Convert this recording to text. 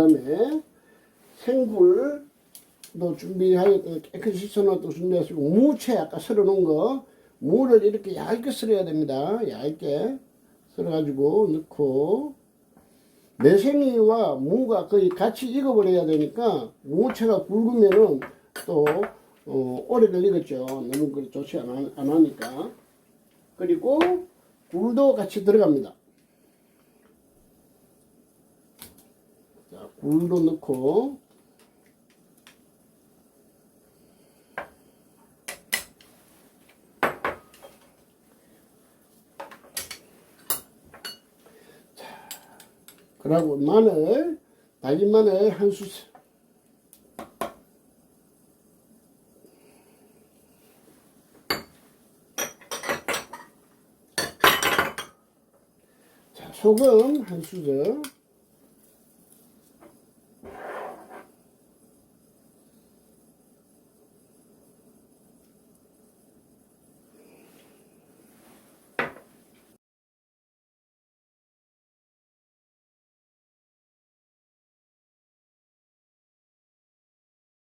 그다음에 생굴도 준비하여 깨끗이 씻어놓고 준비하시고 무채 아까 썰어놓은 거 무를 이렇게 얇게 썰어야 됩니다. 얇게 썰어가지고 넣고 매생이와 무가 거의 같이 익어버려야 되니까 무채가 굵으면은 또 어, 오래 걸리겠죠. 너무 그 좋지 않아, 안 하니까. 그리고 굴도 같이 들어갑니다. 자, 굴도 넣고 그리고 마늘, 다진 마늘 한 수. 자, 소금 한 수저.